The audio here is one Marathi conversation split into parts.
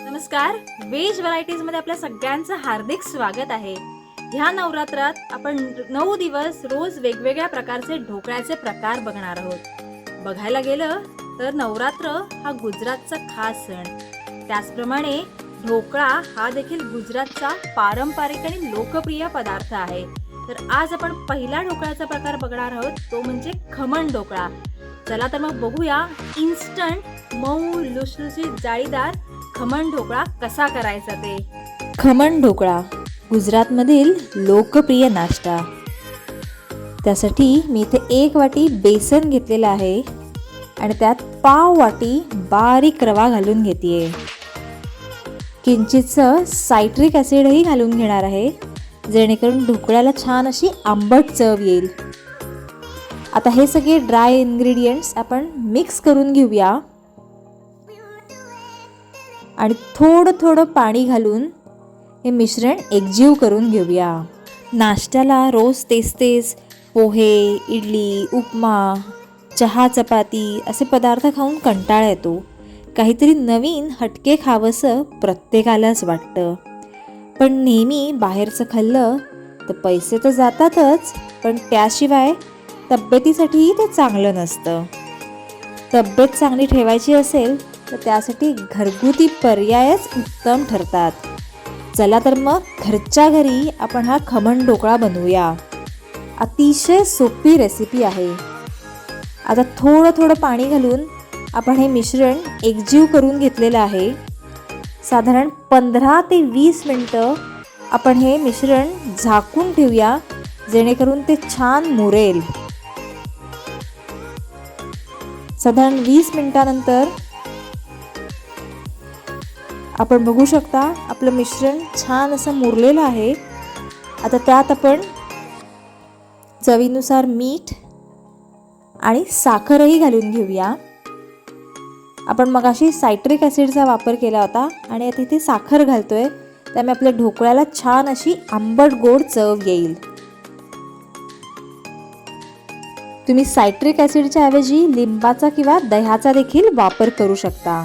नमस्कार. वेजमध्ये आपल्या सगळ्यांचं हार्दिक स्वागत आहे. ह्या नवरात्रात आपण नऊ दिवस रोज वेगवेगळ्या प्रकारचे ढोकळ्याचे प्रकार बघणार आहोत. बघायला गेलं तर नवरात्र हा गुजरातचा खास सण. त्याचप्रमाणे ढोकळा हा देखील गुजरातचा पारंपरिक आणि लोकप्रिय पदार्थ आहे. तर आज आपण पहिला ढोकळ्याचा प्रकार बघणार आहोत तो म्हणजे खमण ढोकळा. चला तर मग बघूया. इन्स्टंट मऊ लुसलुसीत जाळीदार खमण ढोकळा कसा करायचा ते? खमण ढोकळा गुजरातमधील लोकप्रिय नाश्ता. त्यासाठी मी इथे एक वाटी बेसन घेतलेलं आहे आणि त्यात पाव वाटी बारीक रवा घालून घेते किंचितचं सायट्रिक ॲसिडही घालून घेणार आहे जेणेकरून ढोकळ्याला छान अशी आंबट चव येईल. आता हे सगळे ड्राय इन्ग्रेडियंट्स आपण मिक्स करून घेऊया. आणि थोडं थोडं पाणी घालून हे मिश्रण एकजीव करून घेऊया. नाश्त्याला रोज तेच तेच पोहे इडली उपमा चहा चपाती असे पदार्थ खाऊन कंटाळा येतो. काहीतरी नवीन हटके खावंसं प्रत्येकालाच वाटतं. पण नेहमी बाहेरचं खाल्लं तर पैसे तर जातातच पण त्याशिवाय तब्येतीसाठीही ते चांगलं नसतं. तब्येत चांगली ठेवायची असेल तर त्यासाठी घरगुती पर्यायच उत्तम ठरतात. चला तर मग घरच्या घरी आपण हा खमण ढोकळा बनवूया. अतिशय सोपी रेसिपी आहे. आता थोडं थोडं पाणी घालून आपण हे मिश्रण एकजीव करून घेतलेलं आहे. साधारण पंधरा ते वीस मिनटं आपण हे मिश्रण झाकून ठेवूया जेणेकरून ते छान मुरेल. साधारण वीस मिनटानंतर आपण बघू शकता आपलं मिश्रण छान असं मुरलेलं आहे. आता त्यात आपण चवीनुसार मीठ आणि साखरही घालून घेऊया. आपण मग अशी सायट्रिक ॲसिडचा वापर केला होता आणि आता इथे साखर घालतोय. त्यामुळे आपल्या ढोकळ्याला छान अशी आंबट गोड चव येईल. तुम्ही सायट्रिक ॲसिडच्या ऐवजी लिंबाचा किंवा दह्याचा देखील वापर करू शकता.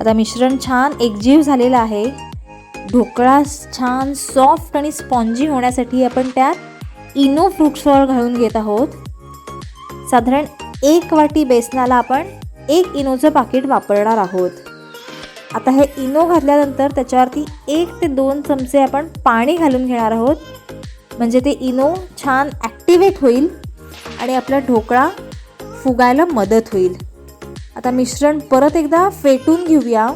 आता मिश्रण छान एकजीव झालेलं आहे. ढोकळा छान सॉफ्ट आणि स्पॉन्जी होण्यासाठी आपण त्यात इनो फ्रूट सॉल घालून घेत आहोत. साधारण एक वाटी बेसनाला आपण एक इनोचं पाकिट वापरणार आहोत. आता हे इनो घातल्यानंतर त्याच्यावरती एक ते दोन चमचे आपण पाणी घालून घेणार आहोत. म्हणजे ते इनो छान ॲक्टिवेट होईल आणि आपला ढोकळा फुगायला मदत होईल. आता मिश्रण परत एकदा फेटून घेऊया.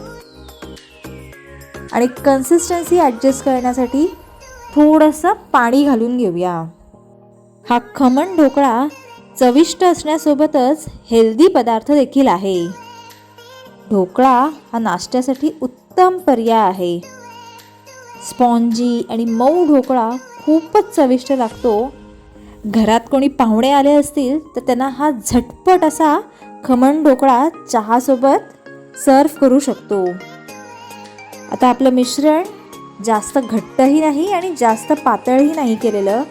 आणि कन्सिस्टन्सी ॲडजस्ट करण्यासाठी थोडंसं पाणी घालून घेऊया. हा खमण ढोकळा चविष्ट असण्यासोबतच हेल्दी पदार्थ देखील आहे. ढोकळा हा नाश्त्यासाठी उत्तम पर्याय आहे. स्पॉन्जी आणि मऊ ढोकळा खूपच चविष्ट लागतो. घरात कोणी पाहुणे आले असतील तर त्यांना हा झटपट असा खमण ढोकळा चहासोबत सर्व करू शकतो. आता आपलं मिश्रण जास्त घट्टही नाही आणि जास्त पातळही नाही केलेलं.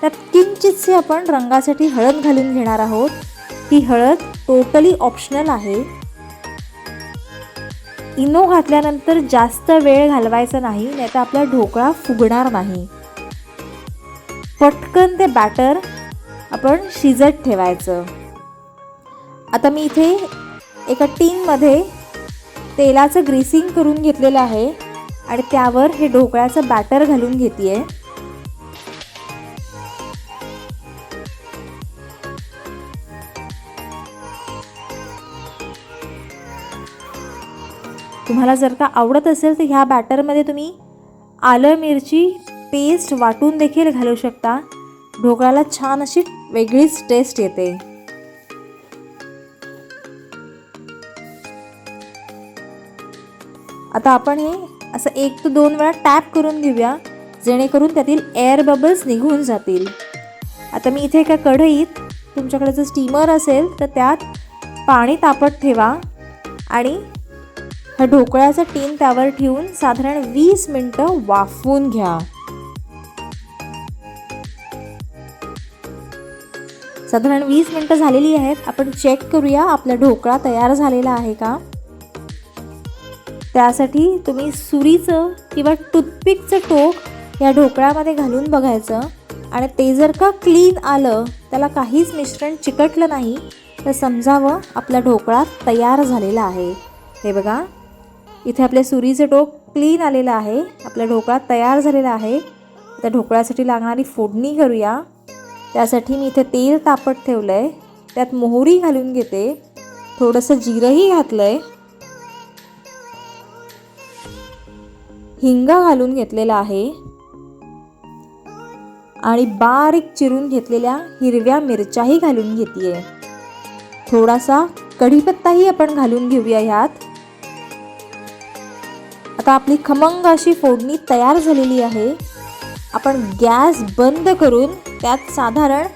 त्यात किंचितसे आपण रंगासाठी हळद घालून घेणार आहोत. ही हळद टोटली ऑप्शनल आहे. इनो घातल्यानंतर जास्त वेळ घालवायचा नाही नाहीतर आपला ढोकळा फुगणार नाही. पटकन ते बॅटर आपण शिजत ठेवायचं. आता मी इथे एका टीनमध्ये तेलाचं ग्रीसिंग करून घेतलेलं आहे आणि त्यावर हे ढोकळ्याचं बॅटर घालून घेते आहे तुम्हाला जर का आवडत असेल तर ह्या बॅटरमध्ये तुम्ही आलं मिरची पेस्ट वाटून देखील घालू शकता. ढोकळ्याला छान अशी वेगळीच टेस्ट येते. आता आपण हे असं एक ते दोन वेळा टॅप करून घेऊया जेणेकरून त्यातील एअर बबल्स निघून जातील. आता मी इथे एका कढईत तुमच्याकडे जर स्टीमर असेल तर त्यात पाणी तापत ठेवा आणि हा ढोकळ्याचा टीन त्यावर ठेवून साधारण वीस मिनटं वाफवून घ्या. साधारण वीस मिनटं झालेली आहेत. आपण चेक करूया आपला ढोकळा तयार झालेला आहे का? त्यासाठी तुम्ही सुरीचं किंवा टूथपिकचं टोक या ढोकळ्यामध्ये घालून बघायचं. आणि ते जर का क्लीन आलं त्याला काहीच मिश्रण चिकटलं नाही तर समजावं आपला ढोकळा तयार झालेला आहे. हे बघा. इथे आपल्या सुरीचं टोक क्लीन आलेलं आहे. आपला ढोकळा तयार झालेला आहे. त्या ढोकळ्यासाठी लागणारी फोडणी करूया त्यासाठी मी इथे तेल तापत ठेवलं आहे त्यात मोहरी घालून घेते. थोडंसं जिरंही घातलं आहे हिंगा घालून घेतलेला आहे. आणि बारीक चिरून घेतलेल्या हिरव्या मिरच्याही घालून घेते थोडासा कढीपत्ताही आपण घालून घेऊया ह्यात. आता आपली खमंग अशी फोडणी तयार झालेली आहे. आपण गॅस बंद करून त्यात साधारण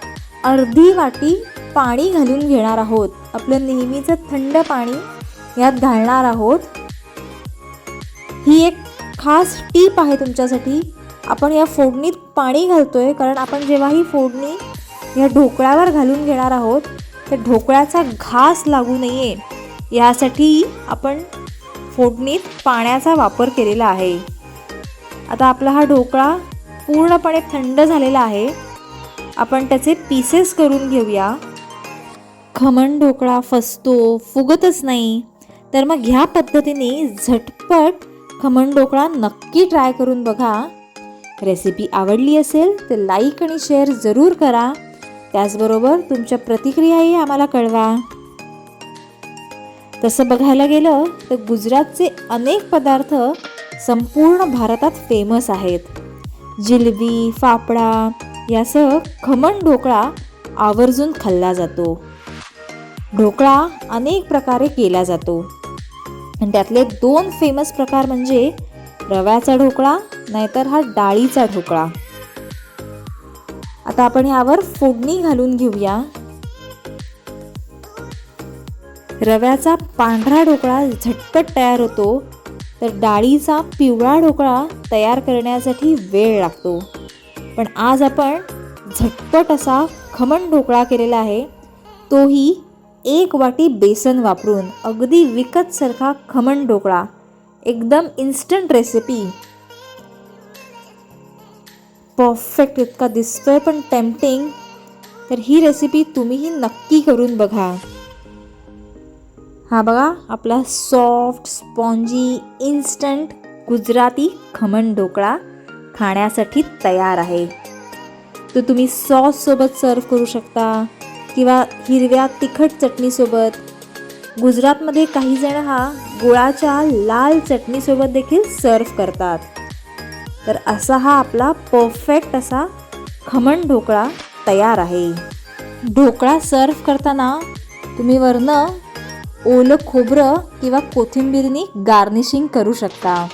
अर्धी वाटी पाणी घालून घेणार आहोत. आपलं नेहमीचं थंड पाणी यात घालणार आहोत. ही एक खास टीप आहे तुमच्यासाठी. आपण या फोडणीत पाणी घालतो आहे कारण आपण जेव्हा ही फोडणी या ढोकळ्यावर घालून घेणार आहोत तर ढोकळ्याचा घास लागू नये. यासाठी आपण फोडणीत पाण्याचा वापर केलेला आहे. आता आपला हा ढोकळा पूर्णपणे थंड झालेला आहे. आपण त्याचे पीसेस करून घेऊया. खमण ढोकळा फसतो फुगतच नाही. तर मग ह्या पद्धतीने झटपट खमण ढोकळा नक्की ट्राय करून बघा. रेसिपी आवडली असेल तर लाईक आणि शेअर जरूर करा. त्याचबरोबर तुमच्या प्रतिक्रियाही आम्हाला कळवा. तसं बघायला गेलं तर गुजरातचे अनेक पदार्थ संपूर्ण भारतात फेमस आहेत. जिलबी फाफडा यासह खमण ढोकळा आवर्जून खाल्ला जातो. ढोकळा अनेक प्रकारे केला जातो. आणि त्यातले दोन फेमस प्रकार म्हणजे रव्याचा ढोकळा नाहीतर हा डाळीचा ढोकळा. आता आपण ह्यावर फोडणी घालून घेऊया. रव्याचा पांढरा ढोकळा झटपट तयार होतो तर डाळीचा पिवळा ढोकळा तयार करण्यासाठी वेळ लागतो. पण आज आपण झटपट असा खमण ढोकळा केलेला आहे तोही एक वाटी बेसन वापरून अगदी विकतसारखा खमण ढोकळा. एकदम इन्स्टंट रेसिपी परफेक्ट इतका दिसतोय पण टेम्पटिंग तर ही रेसिपी तुम्हीही नक्की करून बघा. हा बघा आपला soft spongy instant Gujarati khaman dhokla खाण्यासाठी तयार आहे. तो तुम्ही सॉससोबत सर्व करू शकता. किंवा हिरव्या तिखट चटणीसोबत. गुजरातमध्ये काही जण हा गुळाच्या लाल चटणीसोबत देखील सर्व करतात. तर असा हा आपला परफेक्ट असा खमण ढोकळा तयार आहे. ढोकळा सर्व करताना तुम्ही वरनं ओलं खोबरं किंवा कोथिंबीरनी गार्निशिंग करू शकता.